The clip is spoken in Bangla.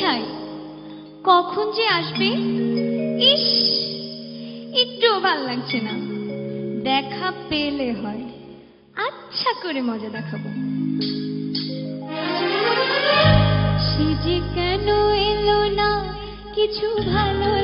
চাই কখন যে আসবে? ইস, একটুও ভালো লাগছে না। দেখা পেলে হয়। আচ্ছা করে মজা দেখাবো। সে যে কেন এলো না, কিছু ভালো